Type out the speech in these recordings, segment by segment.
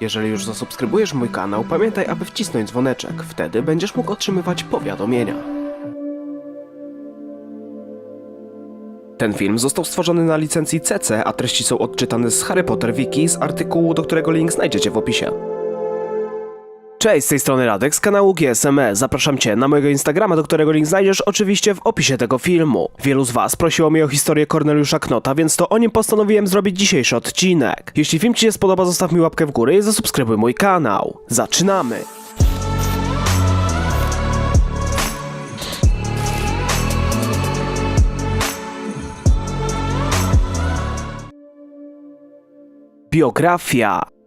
Jeżeli już zasubskrybujesz mój kanał, pamiętaj, aby wcisnąć dzwoneczek. Wtedy będziesz mógł otrzymywać powiadomienia. Ten film został stworzony na licencji CC, a treści są odczytane z Harry Potter Wiki z artykułu, do którego link znajdziecie w opisie. Cześć, z tej strony Radek z kanału GSME. Zapraszam Cię na mojego Instagrama, do którego link znajdziesz oczywiście w opisie tego filmu. Wielu z Was prosiło mnie o historię Corneliusza Knota, więc to o nim postanowiłem zrobić dzisiejszy odcinek. Jeśli film Ci się spodoba, zostaw mi łapkę w górę i zasubskrybuj mój kanał. Zaczynamy! Biografia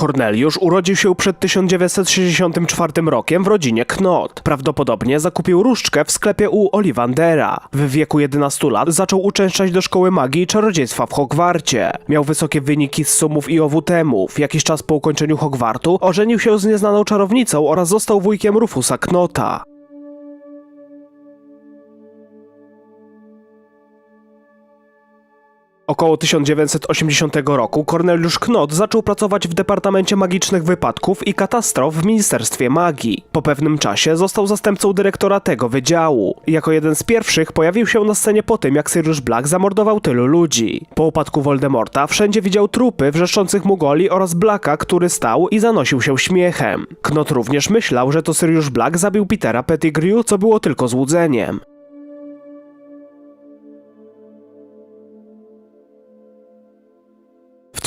Corneliusz urodził się przed 1964 rokiem w rodzinie Knot. Prawdopodobnie zakupił różdżkę w sklepie u Ollivandera. W wieku 11 lat zaczął uczęszczać do szkoły magii i czarodziejstwa w Hogwarcie. Miał wysokie wyniki z sumów i owutemów. Jakiś czas po ukończeniu Hogwartu ożenił się z nieznaną czarownicą oraz został wujkiem Rufusa Knota. Około 1980 roku Corneliusz Knot zaczął pracować w Departamencie Magicznych Wypadków i Katastrof w Ministerstwie Magii. Po pewnym czasie został zastępcą dyrektora tego wydziału. Jako jeden z pierwszych pojawił się na scenie po tym, jak Sirius Black zamordował tylu ludzi. Po upadku Voldemorta wszędzie widział trupy wrzeszczących Mugoli oraz Blacka, który stał i zanosił się śmiechem. Knot również myślał, że to Sirius Black zabił Petera Pettigrew, co było tylko złudzeniem.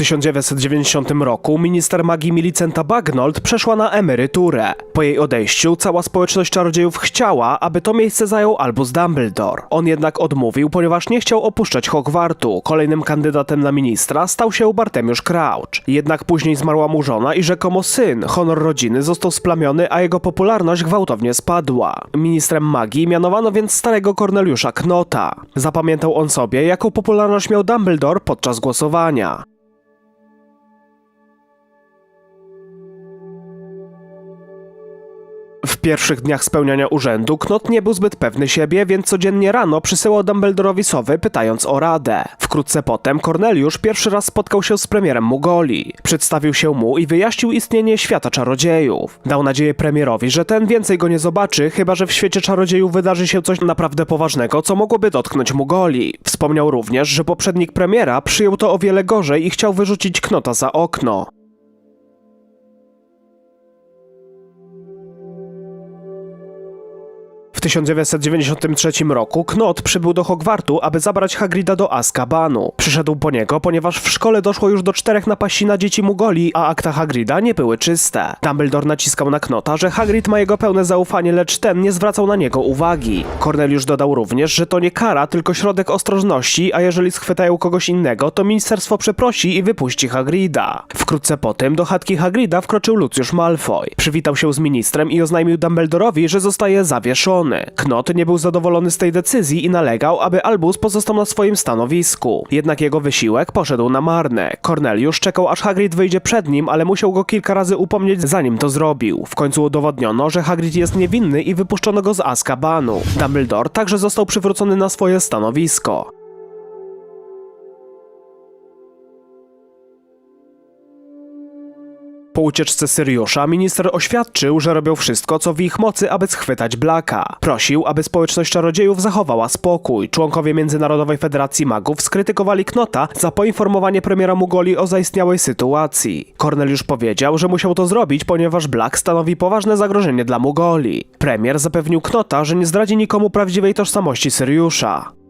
1990 roku minister magii Milicenta Bagnold przeszła na emeryturę. Po jej odejściu cała społeczność czarodziejów chciała, aby to miejsce zajął Albus Dumbledore. On jednak odmówił, ponieważ nie chciał opuszczać Hogwartu. Kolejnym kandydatem na ministra stał się Bartemiusz Crouch. Jednak później zmarła mu żona i rzekomo syn. Honor rodziny został splamiony, a jego popularność gwałtownie spadła. Ministrem magii mianowano więc starego Corneliusza Knota. Zapamiętał on sobie, jaką popularność miał Dumbledore podczas głosowania. Pierwszych dniach spełniania urzędu Knot nie był zbyt pewny siebie, więc codziennie rano przysyłał Dumbledorowi sowy, pytając o radę. Wkrótce potem Corneliusz pierwszy raz spotkał się z premierem Mugoli. Przedstawił się mu i wyjaśnił istnienie świata czarodziejów. Dał nadzieję premierowi, że ten więcej go nie zobaczy, chyba że w świecie czarodziejów wydarzy się coś naprawdę poważnego, co mogłoby dotknąć Mugoli. Wspomniał również, że poprzednik premiera przyjął to o wiele gorzej i chciał wyrzucić Knota za okno. 1993 roku Knot przybył do Hogwartu, aby zabrać Hagrida do Azkabanu. Przyszedł po niego, ponieważ w szkole doszło już do czterech napaści na dzieci Mugoli, a akta Hagrida nie były czyste. Dumbledore naciskał na Knota, że Hagrid ma jego pełne zaufanie, lecz ten nie zwracał na niego uwagi. Corneliusz dodał również, że to nie kara, tylko środek ostrożności, a jeżeli schwytają kogoś innego, to ministerstwo przeprosi i wypuści Hagrida. Wkrótce po tym do chatki Hagrida wkroczył Lucius Malfoy. Przywitał się z ministrem i oznajmił Dumbledorowi, że zostaje zawieszony. Knot nie był zadowolony z tej decyzji i nalegał, aby Albus pozostał na swoim stanowisku. Jednak jego wysiłek poszedł na marne. Corneliusz czekał aż Hagrid wyjdzie przed nim, ale musiał go kilka razy upomnieć zanim to zrobił. W końcu udowodniono, że Hagrid jest niewinny i wypuszczono go z Azkabanu. Dumbledore także został przywrócony na swoje stanowisko. Ucieczce Syriusza minister oświadczył, że robią wszystko, co w ich mocy, aby schwytać Blacka. Prosił, aby społeczność czarodziejów zachowała spokój. Członkowie Międzynarodowej Federacji Magów skrytykowali Knota za poinformowanie premiera Mugoli o zaistniałej sytuacji. Corneliusz powiedział, że musiał to zrobić, ponieważ Black stanowi poważne zagrożenie dla Mugoli. Premier zapewnił Knota, że nie zdradzi nikomu prawdziwej tożsamości Syriusza.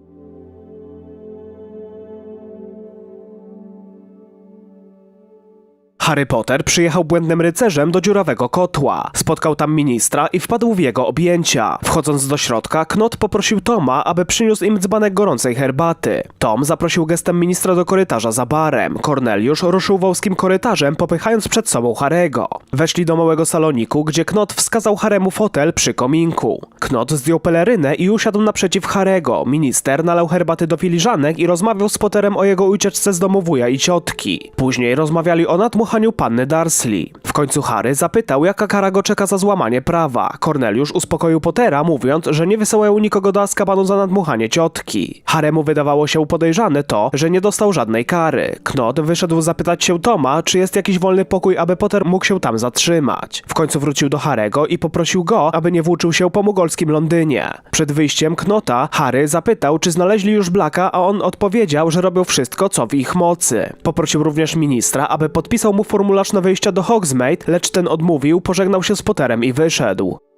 Harry Potter przyjechał błędnym rycerzem do dziurawego kotła. Spotkał tam ministra i wpadł w jego objęcia. Wchodząc do środka, Knot poprosił Toma, aby przyniósł im dzbanek gorącej herbaty. Tom zaprosił gestem ministra do korytarza za barem. Corneliusz ruszył wąskim korytarzem, popychając przed sobą Harego. Weszli do małego saloniku, gdzie Knot wskazał Haremu fotel przy kominku. Knot zdjął pelerynę i usiadł naprzeciw Harego. Minister nalał herbaty do filiżanek i rozmawiał z Potterem o jego ucieczce z domu wuja i ciotki. Później rozmawiali o nadmuchanym przesłuchaniu panny Darsley. W końcu Harry zapytał, jaka kara go czeka za złamanie prawa. Corneliusz uspokoił Pottera, mówiąc, że nie wysyłają nikogo do Azkabanu za nadmuchanie ciotki. Haremu wydawało się podejrzane to, że nie dostał żadnej kary. Knot wyszedł zapytać się Toma, czy jest jakiś wolny pokój, aby Potter mógł się tam zatrzymać. W końcu wrócił do Harego i poprosił go, aby nie włóczył się po mugolskim Londynie. Przed wyjściem Knota Harry zapytał, czy znaleźli już Blacka, a on odpowiedział, że robią wszystko, co w ich mocy. Poprosił również ministra, aby podpisał mu formularz na wyjścia do Hogsmeade, lecz ten odmówił, pożegnał się z Potterem i wyszedł.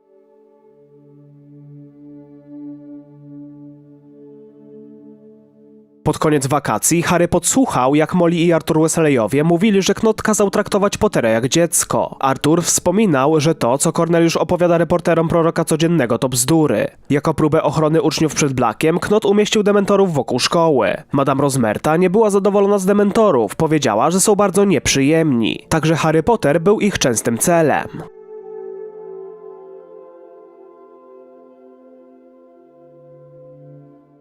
Pod koniec wakacji Harry podsłuchał, jak Molly i Arthur Wesleyowie mówili, że Knot kazał traktować Pottera jak dziecko. Arthur wspominał, że to, co Corneliusz opowiada reporterom proroka codziennego, to bzdury. Jako próbę ochrony uczniów przed Blackiem, Knot umieścił dementorów wokół szkoły. Madame Rosmerta nie była zadowolona z dementorów, powiedziała, że są bardzo nieprzyjemni. Także Harry Potter był ich częstym celem.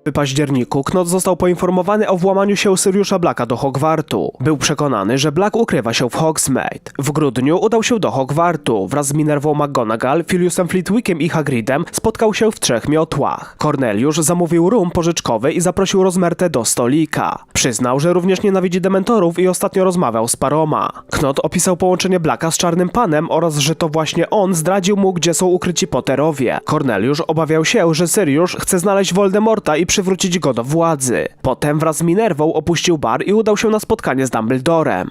W październiku Knot został poinformowany o włamaniu się Siriusza Blacka do Hogwartu. Był przekonany, że Black ukrywa się w Hogsmeade. W grudniu udał się do Hogwartu. Wraz z Minervą McGonagall, Filiusem Flitwickiem i Hagridem spotkał się w trzech miotłach. Corneliusz zamówił rum pożyczkowy i zaprosił Rozmertę do stolika. Przyznał, że również nienawidzi dementorów i ostatnio rozmawiał z paroma. Knot opisał połączenie Blacka z Czarnym Panem oraz, że to właśnie on zdradził mu, gdzie są ukryci Potterowie. Corneliusz obawiał się, że Sirius chce znaleźć Voldemorta i przywrócić go do władzy. Potem wraz z Minervą opuścił bar i udał się na spotkanie z Dumbledorem.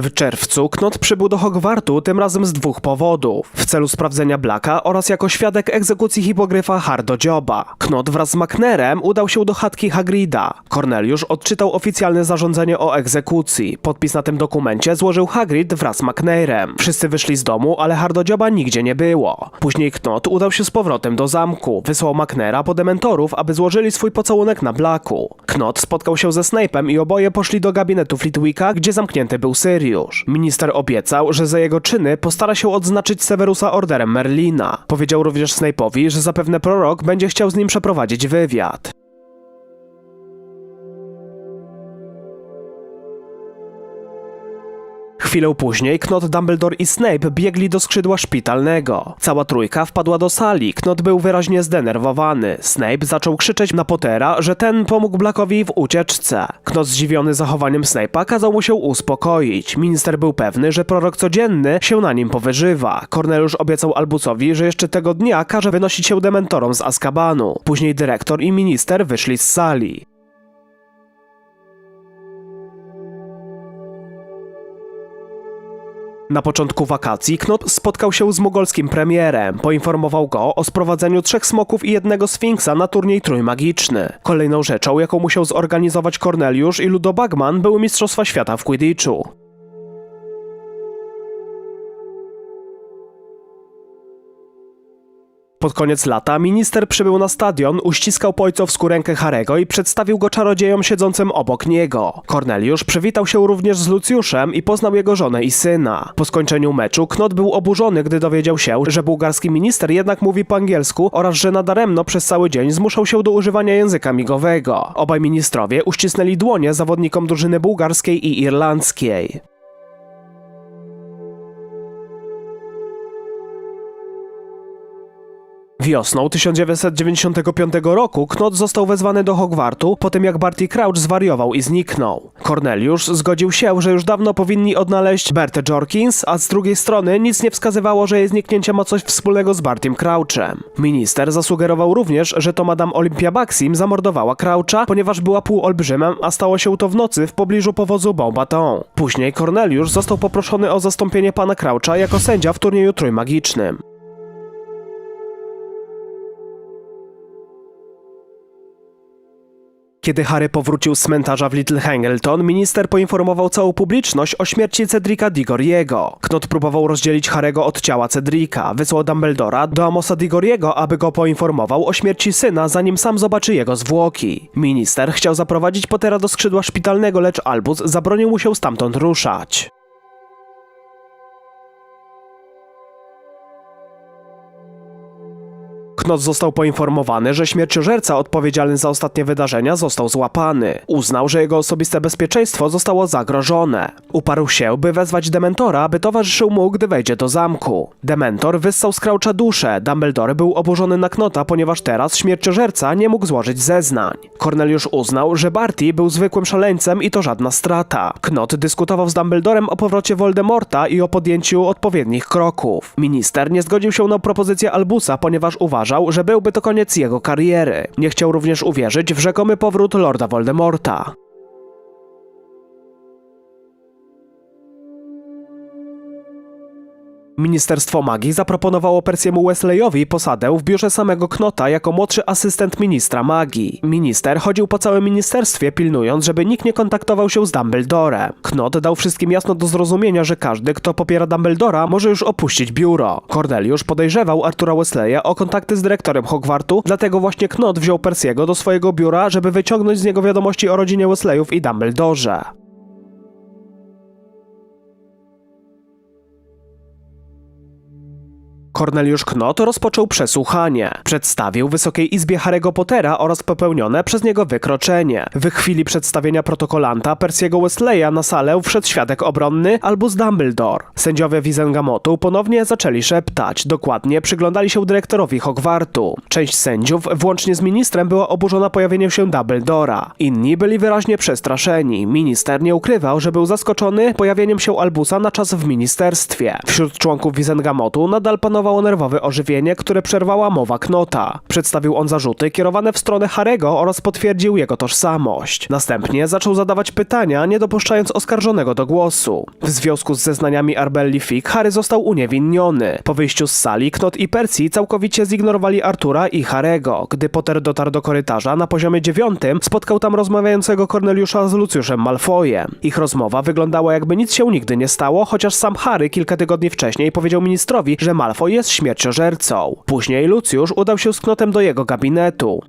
W czerwcu Knot przybył do Hogwartu tym razem z dwóch powodów. W celu sprawdzenia Blacka oraz jako świadek egzekucji hipogryfa Hardodzioba. Knot wraz z Macnerem udał się do chatki Hagrida. Corneliusz odczytał oficjalne zarządzenie o egzekucji. Podpis na tym dokumencie złożył Hagrid wraz z Macnairem. Wszyscy wyszli z domu, ale Hardodzioba nigdzie nie było. Później Knot udał się z powrotem do zamku. Wysłał Macnaira po dementorów, aby złożyli swój pocałunek na Blacku. Knot spotkał się ze Snape'em i oboje poszli do gabinetu Flitwicka, gdzie zamknięty był Sirius. Minister obiecał, że za jego czyny postara się odznaczyć Severusa orderem Merlina. Powiedział również Snape'owi, że zapewne prorok będzie chciał z nim przeprowadzić wywiad. Chwilę później Knot, Dumbledore i Snape biegli do skrzydła szpitalnego. Cała trójka wpadła do sali. Knot był wyraźnie zdenerwowany. Snape zaczął krzyczeć na Pottera, że ten pomógł Blackowi w ucieczce. Knot zdziwiony zachowaniem Snape'a kazał mu się uspokoić. Minister był pewny, że prorok codzienny się na nim powyżywa. Corneliusz obiecał Albusowi, że jeszcze tego dnia każe wynosić się dementorom z Azkabanu. Później dyrektor i minister wyszli z sali. Na początku wakacji Knot spotkał się z mogolskim premierem. Poinformował go o sprowadzeniu trzech smoków i jednego sfinksa na turniej trójmagiczny. Kolejną rzeczą, jaką musiał zorganizować Corneliusz i Ludo Bagman, były Mistrzostwa Świata w Quidditchu. Pod koniec lata minister przybył na stadion, uściskał po ojcowsku rękę Harego i przedstawił go czarodziejom siedzącym obok niego. Corneliusz przywitał się również z Lucjuszem i poznał jego żonę i syna. Po skończeniu meczu Knot był oburzony, gdy dowiedział się, że bułgarski minister jednak mówi po angielsku oraz że nadaremno przez cały dzień zmuszał się do używania języka migowego. Obaj ministrowie uścisnęli dłonie zawodnikom drużyny bułgarskiej i irlandzkiej. Wiosną 1995 roku Knot został wezwany do Hogwartu po tym jak Barty Crouch zwariował i zniknął. Corneliusz zgodził się, że już dawno powinni odnaleźć Bertę Jorkins, a z drugiej strony nic nie wskazywało, że jej zniknięcie ma coś wspólnego z Bartym Crouchem. Minister zasugerował również, że to Madame Olympia Baxim zamordowała Croucha, ponieważ była półolbrzymem, a stało się to w nocy w pobliżu powozu Beaubaton. Później Corneliusz został poproszony o zastąpienie pana Croucha jako sędzia w turnieju trójmagicznym. Kiedy Harry powrócił z cmentarza w Little Hangleton, minister poinformował całą publiczność o śmierci Cedrika Digoriego. Knot próbował rozdzielić Harego od ciała Cedrika. Wysłał Dumbledora do Amosa Digoriego, aby go poinformował o śmierci syna, zanim sam zobaczy jego zwłoki. Minister chciał zaprowadzić Pottera do skrzydła szpitalnego, lecz Albus zabronił mu się stamtąd ruszać. Knot został poinformowany, że śmierciożerca odpowiedzialny za ostatnie wydarzenia został złapany. Uznał, że jego osobiste bezpieczeństwo zostało zagrożone. Uparł się, by wezwać Dementora, aby towarzyszył mu, gdy wejdzie do zamku. Dementor wyssał z Croucha duszę. Dumbledore był oburzony na Knota, ponieważ teraz śmierciożerca nie mógł złożyć zeznań. Corneliusz uznał, że Barty był zwykłym szaleńcem i to żadna strata. Knot dyskutował z Dumbledorem o powrocie Voldemorta i o podjęciu odpowiednich kroków. Minister nie zgodził się na propozycję Albusa, ponieważ uważał, że byłby to koniec jego kariery. Nie chciał również uwierzyć w rzekomy powrót Lorda Voldemorta. Ministerstwo Magii zaproponowało Persiemu Wesleyowi posadę w biurze samego Knota jako młodszy asystent ministra magii. Minister chodził po całym ministerstwie, pilnując, żeby nikt nie kontaktował się z Dumbledorem. Knot dał wszystkim jasno do zrozumienia, że każdy, kto popiera Dumbledora, może już opuścić biuro. Corneliusz podejrzewał Artura Wesleya o kontakty z dyrektorem Hogwartu, dlatego właśnie Knot wziął Persiego do swojego biura, żeby wyciągnąć z niego wiadomości o rodzinie Wesleyów i Dumbledorze. Corneliusz Knot rozpoczął przesłuchanie. Przedstawił Wysokiej Izbie Harry'ego Pottera oraz popełnione przez niego wykroczenie. W chwili przedstawienia protokolanta Persiego Wesleya na salę wszedł świadek obronny Albus Dumbledore. Sędziowie Wizengamotu ponownie zaczęli szeptać. Dokładnie przyglądali się dyrektorowi Hogwartu. Część sędziów, włącznie z ministrem, była oburzona pojawieniem się Dumbledora. Inni byli wyraźnie przestraszeni. Minister nie ukrywał, że był zaskoczony pojawieniem się Albusa na czas w ministerstwie. Wśród członków Wizengamotu nadal panowało nerwowe ożywienie, które przerwała mowa Knota. Przedstawił on zarzuty kierowane w stronę Harego oraz potwierdził jego tożsamość. Następnie zaczął zadawać pytania, nie dopuszczając oskarżonego do głosu. W związku z zeznaniami Arbelli Fick, Harry został uniewinniony. Po wyjściu z sali, Knot i Percy całkowicie zignorowali Artura i Harego. Gdy Potter dotarł do korytarza na poziomie dziewiątym, spotkał tam rozmawiającego Corneliusza z Lucjuszem Malfoyem. Ich rozmowa wyglądała jakby nic się nigdy nie stało, chociaż sam Harry kilka tygodni wcześniej powiedział ministrowi, że Malfoy jest śmierciożercą. Później Lucjusz udał się z Knotem do jego gabinetu.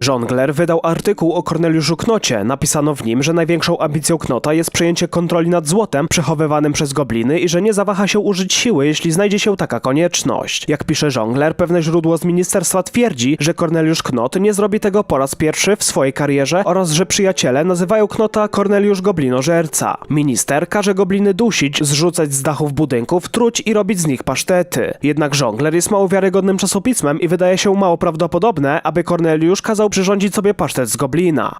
Żongler wydał artykuł o Korneliuszu Knocie. Napisano w nim, że największą ambicją Knota jest przejęcie kontroli nad złotem przechowywanym przez gobliny i że nie zawaha się użyć siły, jeśli znajdzie się taka konieczność. Jak pisze Żongler, pewne źródło z ministerstwa twierdzi, że Korneliusz Knot nie zrobi tego po raz pierwszy w swojej karierze oraz że przyjaciele nazywają Knota Korneliusz Goblinożerca. Minister każe gobliny dusić, zrzucać z dachów budynków, truć i robić z nich pasztety. Jednak Żongler jest mało wiarygodnym czasopismem i wydaje się mało prawdopodobne, aby Korneliusz kazał przyrządzić sobie pasztet z goblina.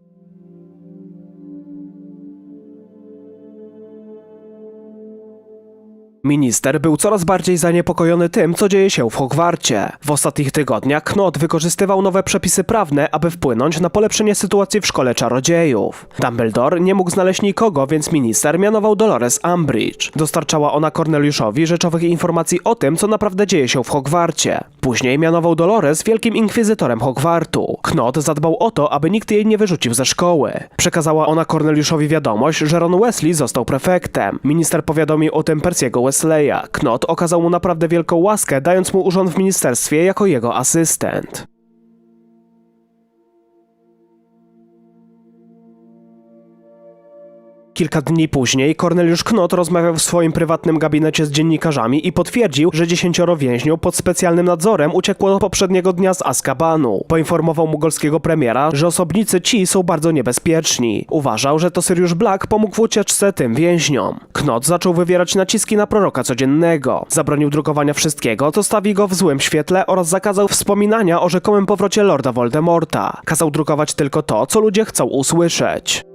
Minister był coraz bardziej zaniepokojony tym, co dzieje się w Hogwarcie. W ostatnich tygodniach Knot wykorzystywał nowe przepisy prawne, aby wpłynąć na polepszenie sytuacji w szkole czarodziejów. Dumbledore nie mógł znaleźć nikogo, więc minister mianował Dolores Umbridge. Dostarczała ona Corneliuszowi rzeczowych informacji o tym, co naprawdę dzieje się w Hogwarcie. Później mianował Dolores wielkim inkwizytorem Hogwartu. Knot zadbał o to, aby nikt jej nie wyrzucił ze szkoły. Przekazała ona Corneliuszowi wiadomość, że Ron Wesley został prefektem. Minister powiadomił o tym Persiego Wesleya. Knot okazał mu naprawdę wielką łaskę, dając mu urząd w ministerstwie jako jego asystent. Kilka dni później Corneliusz Knot rozmawiał w swoim prywatnym gabinecie z dziennikarzami i potwierdził, że dziesięcioro więźniów pod specjalnym nadzorem uciekło poprzedniego dnia z Azkabanu. Poinformował mugolskiego premiera, że osobnicy ci są bardzo niebezpieczni. Uważał, że to Sirius Black pomógł w ucieczce tym więźniom. Knot zaczął wywierać naciski na proroka codziennego. Zabronił drukowania wszystkiego, co stawi go w złym świetle oraz zakazał wspominania o rzekomym powrocie Lorda Voldemorta. Kazał drukować tylko to, co ludzie chcą usłyszeć.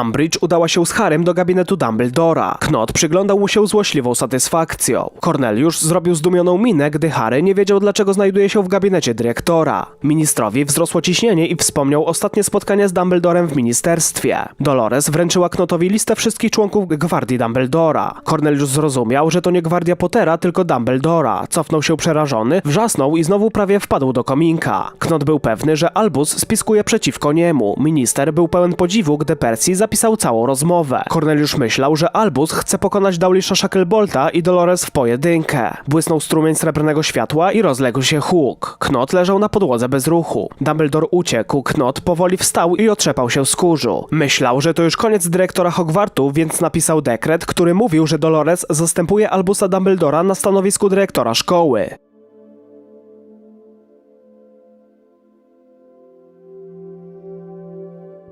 Umbridge udała się z Harrym do gabinetu Dumbledora. Knot przyglądał mu się złośliwą satysfakcją. Corneliusz zrobił zdumioną minę, gdy Harry nie wiedział, dlaczego znajduje się w gabinecie dyrektora. Ministrowi wzrosło ciśnienie i wspomniał ostatnie spotkanie z Dumbledorem w ministerstwie. Dolores wręczyła Knotowi listę wszystkich członków gwardii Dumbledora. Corneliusz zrozumiał, że to nie gwardia Pottera, tylko Dumbledora. Cofnął się przerażony, wrzasnął i znowu prawie wpadł do kominka. Knot był pewny, że Albus spiskuje przeciwko niemu. Minister był pełen podziwu, gdy Percy zapisał całą rozmowę. Corneliusz myślał, że Albus chce pokonać Daulisza Shacklebolta i Dolores w pojedynkę. Błysnął strumień srebrnego światła i rozległ się huk. Knot leżał na podłodze bez ruchu. Dumbledore uciekł, Knot powoli wstał i otrzepał się z kurzu. Myślał, że to już koniec dyrektora Hogwartu, więc napisał dekret, który mówił, że Dolores zastępuje Albusa Dumbledora na stanowisku dyrektora szkoły.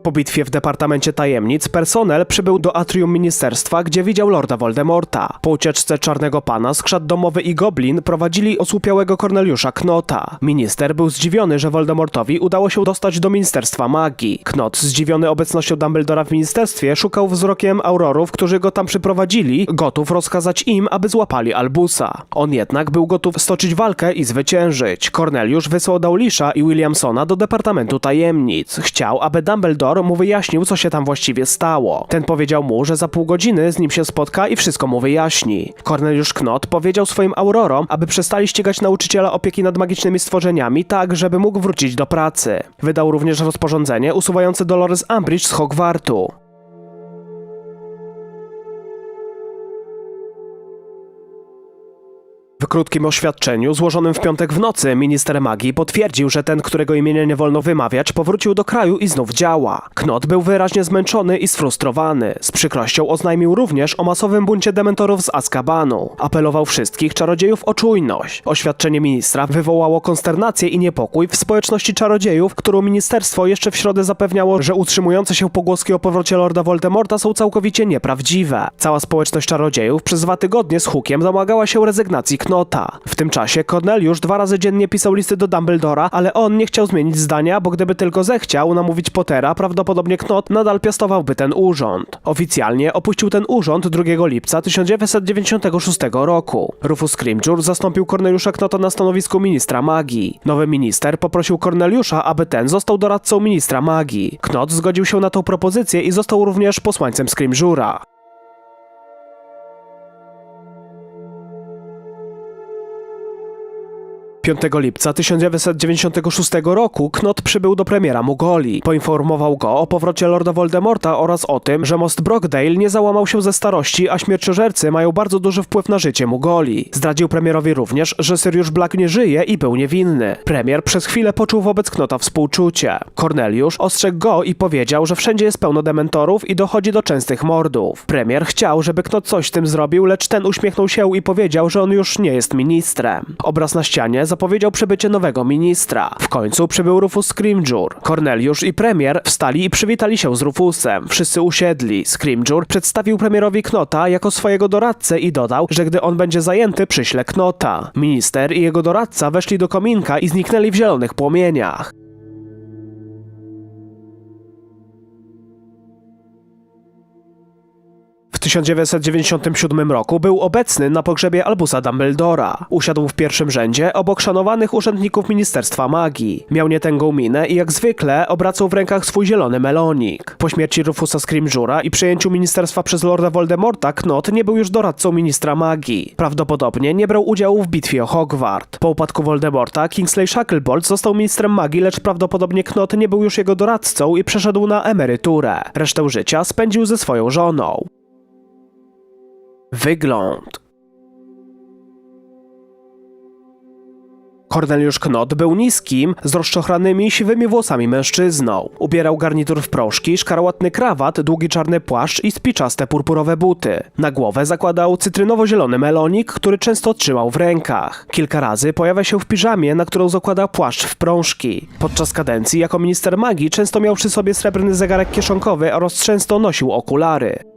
Po bitwie w Departamencie Tajemnic personel przybył do atrium ministerstwa, gdzie widział Lorda Voldemorta. Po ucieczce Czarnego Pana skrzat domowy i Goblin prowadzili osłupiałego Korneliusza Knota. Minister był zdziwiony, że Voldemortowi udało się dostać do Ministerstwa Magii. Knot, zdziwiony obecnością Dumbledora w ministerstwie, szukał wzrokiem aurorów, którzy go tam przyprowadzili, gotów rozkazać im, aby złapali Albusa. On jednak był gotów stoczyć walkę i zwyciężyć. Corneliusz wysłał Daulisza i Williamsona do Departamentu Tajemnic. Chciał, aby Dumbledore mu wyjaśnił, co się tam właściwie stało. Ten powiedział mu, że za pół godziny z nim się spotka i wszystko mu wyjaśni. Corneliusz Knot powiedział swoim aurorom, aby przestali ścigać nauczyciela opieki nad magicznymi stworzeniami tak, żeby mógł wrócić do pracy. Wydał również rozporządzenie usuwające Dolores Umbridge z Hogwartu. W krótkim oświadczeniu złożonym w piątek w nocy minister magii potwierdził, że ten, którego imienia nie wolno wymawiać, powrócił do kraju i znów działa. Knot był wyraźnie zmęczony i sfrustrowany. Z przykrością oznajmił również o masowym buncie dementorów z Azkabanu. Apelował wszystkich czarodziejów o czujność. Oświadczenie ministra wywołało konsternację i niepokój w społeczności czarodziejów, którą ministerstwo jeszcze w środę zapewniało, że utrzymujące się pogłoski o powrocie Lorda Voldemorta są całkowicie nieprawdziwe. Cała społeczność czarodziejów przez dwa tygodnie z hukiem domagała się rezygnacji Knota. W tym czasie Corneliusz dwa razy dziennie pisał listy do Dumbledora, ale on nie chciał zmienić zdania, bo gdyby tylko zechciał namówić Pottera, prawdopodobnie Knot nadal piastowałby ten urząd. Oficjalnie opuścił ten urząd 2 lipca 1996 roku. Rufus Scrimgeour zastąpił Corneliusza Knota na stanowisku ministra magii. Nowy minister poprosił Corneliusza, aby ten został doradcą ministra magii. Knot zgodził się na tą propozycję i został również posłańcem Scrimgeoura. 5 lipca 1996 roku Knot przybył do premiera Mugoli. Poinformował go o powrocie Lorda Voldemorta oraz o tym, że most Brockdale nie załamał się ze starości, a śmierciożercy mają bardzo duży wpływ na życie Mugoli. Zdradził premierowi również, że Sirius Black nie żyje i był niewinny. Premier przez chwilę poczuł wobec Knota współczucie. Corneliusz ostrzegł go i powiedział, że wszędzie jest pełno dementorów i dochodzi do częstych mordów. Premier chciał, żeby Knot coś z tym zrobił, lecz ten uśmiechnął się i powiedział, że on już nie jest ministrem. Obraz na ścianie zapowiedział przybycie nowego ministra. W końcu przybył Rufus Scrimgeour. Corneliusz i premier wstali i przywitali się z Rufusem. Wszyscy usiedli. Scrimgeour przedstawił premierowi Knota jako swojego doradcę i dodał, że gdy on będzie zajęty, przyśle Knota. Minister i jego doradca weszli do kominka i zniknęli w zielonych płomieniach. 1997 roku był obecny na pogrzebie Albusa Dumbledora. Usiadł w pierwszym rzędzie obok szanowanych urzędników Ministerstwa Magii. Miał nietęgą minę i jak zwykle obracał w rękach swój zielony melonik. Po śmierci Rufusa Scrimgeoura i przejęciu ministerstwa przez Lorda Voldemorta, Knot nie był już doradcą ministra magii. Prawdopodobnie nie brał udziału w bitwie o Hogwart. Po upadku Voldemorta, Kingsley Shacklebolt został ministrem magii, lecz prawdopodobnie Knot nie był już jego doradcą i przeszedł na emeryturę. Resztę życia spędził ze swoją żoną. Wygląd. Corneliusz Knot był niskim, z rozczochranymi, siwymi włosami mężczyzną. Ubierał garnitur w proszki, szkarłatny krawat, długi czarny płaszcz i spiczaste purpurowe buty. Na głowę zakładał cytrynowo-zielony melonik, który często trzymał w rękach. Kilka razy pojawia się w piżamie, na którą zakłada płaszcz w prążki. Podczas kadencji jako minister magii często miał przy sobie srebrny zegarek kieszonkowy oraz często nosił okulary.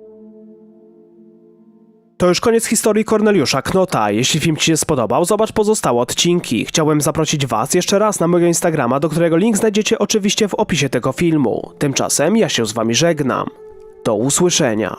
To już koniec historii Corneliusza Knota. Jeśli film Ci się spodobał, zobacz pozostałe odcinki. Chciałem zaprosić Was jeszcze raz na mojego Instagrama, do którego link znajdziecie oczywiście w opisie tego filmu. Tymczasem ja się z Wami żegnam. Do usłyszenia.